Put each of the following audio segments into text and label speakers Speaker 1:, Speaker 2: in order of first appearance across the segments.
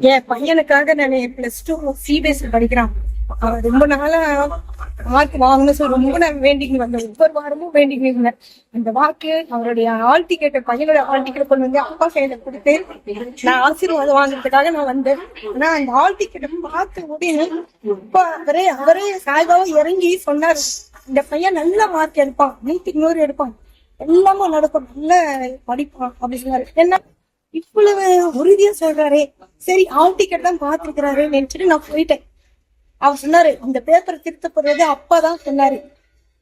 Speaker 1: என் பையனுக்காக நான் plus two CBSE படிக்கிறான். அவன் ரொம்ப நாளா மார்க் வாங்கணும் சொல்லி ரொம்ப நான் வேண்டிக்கு வந்தேன். ஒவ்வொரு வாரமும் வேண்டிக்கு இருந்தேன். அந்த வாக்கு அவருடைய ஆல் டிக்கெட் பையனோட ஆல் டிக்கெட் கொண்டு வந்து அப்பா கையில கொடுத்து நான் ஆசீர்வாதம் வாங்குறதுக்காக நான் வந்தேன். ஆனா அந்த ஆல் டிக்கெட்டை பார்த்த உடனே அப்பா அவரே அவரே சாய்பாவும் இறங்கி சொன்னாரு. இந்த பையன் நல்ல மார்க் எடுப்பான். நூத்தி நூறு எடுப்பான். எல்லாமே நடக்கும். நல்ல படிப்பான். அப்படின்னு சொன்னாரு. என்ன இவ்வளவு உறுதியா சொல்றாரே. சரி ஆல் டிக்கெட் தான் பாத்துருக்கிறாரு நினைச்சிட்டு நான் போயிட்டேன். அவர் சொன்னாரு இந்த பேப்பரை திருத்த போறது அப்பா தான் சொன்னாரு.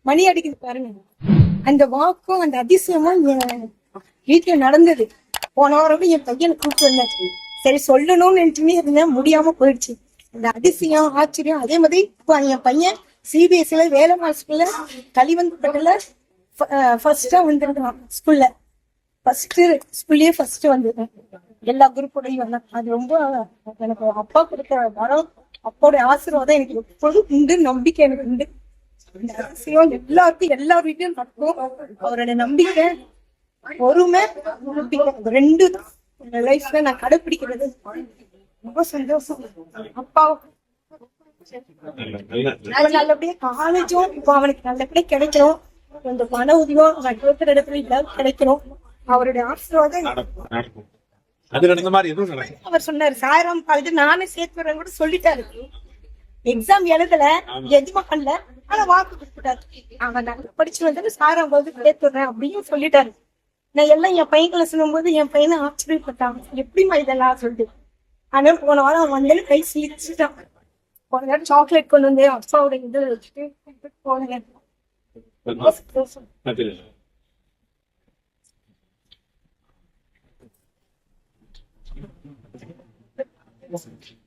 Speaker 1: மணி அடிக்குது பாருங்க. அந்த வாக்கும் அந்த அதிசயமும் என் வீட்டுல நடந்தது. போன வாரம் என் பையனை கூப்பிட்டு வந்தேன். சரி சொல்லணும்னு நினைச்சுமே இருந்தேன் முடியாம போயிடுச்சு. அந்த அதிசயம் ஆச்சரியம் அதே மாதிரி இப்போ என் பையன் சிபிஎஸ்சில வேலம்மாள் ஸ்கூல்ல கலிவந்தப்பட்டில ஃபர்ஸ்டா வந்திருக்கான் ஸ்கூல்ல ஃபர்ஸ்ட் ஸ்கூல்லயே ஃபர்ஸ்ட் வந்தது. எல்லா குரூப்போடையும் வந்தேன். அது ரொம்ப எனக்கு அப்பா கொடுத்த வரம் அப்பாவுடைய ஆசீர்வாதம் எனக்கு எப்பொழுதும் உண்டு நம்பிக்கை எனக்கு உண்டு. எல்லாருக்கும் எல்லார் வீட்லயும் நடக்கும். அவரோட நம்பிக்கை பொறுமை நம்பிக்கை. ரெண்டு தான். என் லைஃப்ல நான் கடைபிடிக்கிறது ரொம்ப சந்தோஷம். அப்பா நல்லபடியா காலேஜும் இப்போ அவனுக்கு நல்லபடியா கிடைக்கணும். அந்த பண உதவியும் அவன் கேட்கிற இடத்துல இல்ல கிடைக்கணும். அவருடைய ஆசீர்வாதம்
Speaker 2: நடக்கும் அது நடந்த மாதிரி எதுவும் நடக்கும்
Speaker 1: அவர் சொன்னாரு சாயராம் காலேஜ் நானே சேர்த்து கூட சொல்லிட்டாரு. எக்ஸாம் எழுதல எதுவுமே பண்ணல. ஆனா வாக்கு கொடுத்துட்டாரு. அவன் நல்லா படிச்சு வந்து சாயராம் காலேஜ் சேர்த்துடுறேன் அப்படின்னு சொல்லிட்டாரு. நான் எல்லாம் என் பையன்களை சொல்லும்போது என் பையனை ஆச்சரியப்பட்டாங்க எப்படிமா இதெல்லாம் சொல்லிட்டு? ஆனா போன வாரம் அவன் வந்து கை சீரிச்சுட்டான் போன நேரம் சாக்லேட் கொண்டு வந்து அப்பாவோட இது வச்சுட்டு போனேன்.
Speaker 3: Merci.